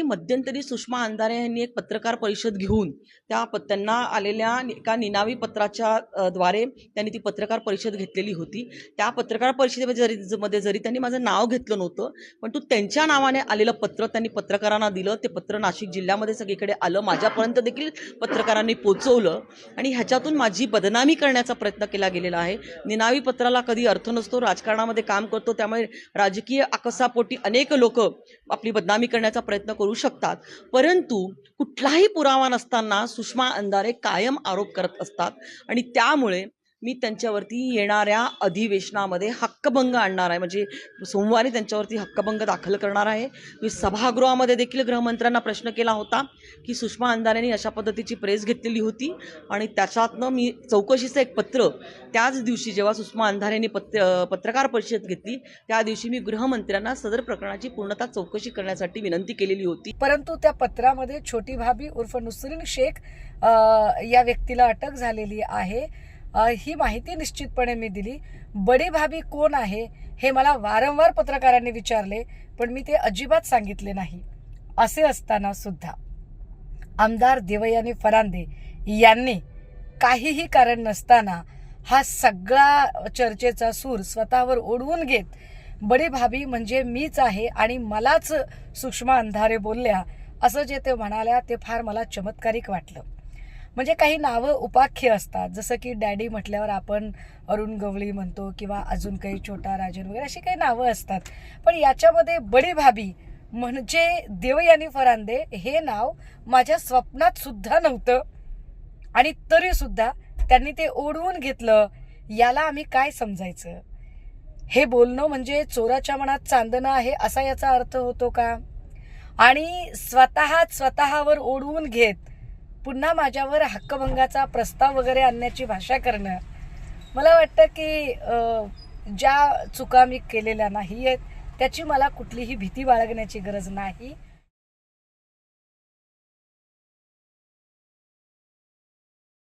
आणि मध्यंतरी सुषमा अंधारे यांनी एक पत्रकार परिषद घेऊन त्या प त्यांना आलेल्या एका निनावी पत्राच्या द्वारे त्यांनी ती पत्रकार परिषद घेतलेली होती. त्या पत्रकार परिषदेमध्ये जरी मध्ये जरी त्यांनी माझं नाव घेतलं नव्हतं पण तू त्यांच्या नावाने आलेलं पत्र त्यांनी पत्रकारांना दिलं. ते पत्र नाशिक जिल्ह्यामध्ये सगळीकडे आलं. माझ्यापर्यंत देखील पत्रकारांनी पोचवलं. आणि ह्याच्यातून माझी बदनामी करण्याचा प्रयत्न केला गेलेला आहे. निनावी पत्राला कधी अर्थ नसतो राजकारणामध्ये काम करतो त्यामुळे राजकीय आकसापोटी अनेक लोक आपली बदनामी करण्याचा प्रयत्न करू शकतात. परंतु कुठलाही पुरावा नसताना सुषमा अंधारे कायम आरोप करत असतात. आणि त्यामुळे मी त्यांच्यावरती येणाऱ्या अधिवेशनामध्ये हक्कभंग आणणार आहे. म्हणजे सोमवारी त्यांच्यावरती हक्कभंग दाखल करणार आहे. मी सभागृहामध्ये देखील गृहमंत्र्यांना प्रश्न केला होता की सुषमा अंधारेंनी अशा पद्धतीची प्रेस घेतलेली होती आणि त्याच्यातनं मी चौकशीचं एक पत्र त्याच दिवशी जेव्हा सुषमा अंधारेंनी पत्र पत्रकार परिषद घेतली त्या दिवशी मी गृहमंत्र्यांना सदर प्रकरणाची पूर्णतः चौकशी करण्यासाठी विनंती केलेली होती. परंतु त्या पत्रामध्ये छोटी भाभी उर्फ नुसरीन शेख या व्यक्तीला अटक झालेली आहे. ही माहिती निश्चितपणे मी दिली. बडी भाभी कोण आहे हे मला वारंवार पत्रकारांनी विचारले पण मी ते अजिबात सांगितले नाही. असे असताना सुद्धा आमदार देवयानी फरांदे यांनी काहीही कारण नसताना हा सगळा चर्चेचा सूर स्वतःवर ओढवून घेत बडी भाभी म्हणजे मीच आहे आणि मलाच सुषमा अंधारे बोलल्या असं जे ते म्हणाल्या ते फार मला चमत्कारिक वाटलं. म्हणजे काही नावं उपाख्य असतात. जसं की डॅडी म्हटल्यावर आपण अरुण गवळी म्हणतो किंवा अजून काही छोटा राजन वगैरे अशी काही नावं असतात. पण याच्यामध्ये बडी भाभी म्हणजे देवयानी फरांदे हे नाव माझ्या स्वप्नात सुद्धा नव्हतं. आणि तरी सुद्धा त्यांनी ते ओढवून घेतलं. याला आम्ही काय समजायचं? हे बोलणं म्हणजे चोराच्या मनात चांदणं आहे असा याचा अर्थ होतो का? आणि स्वतः स्वतःवर ओढवून घेत पुन्हा माझ्यावर हक्कभंगाचा प्रस्ताव वगैरे आणण्याची भाषा करणं मला वाटतं की ज्या चुका मी केलेल्या नाही आहेत त्याची मला कुठलीही भीती बाळगण्याची गरज नाही.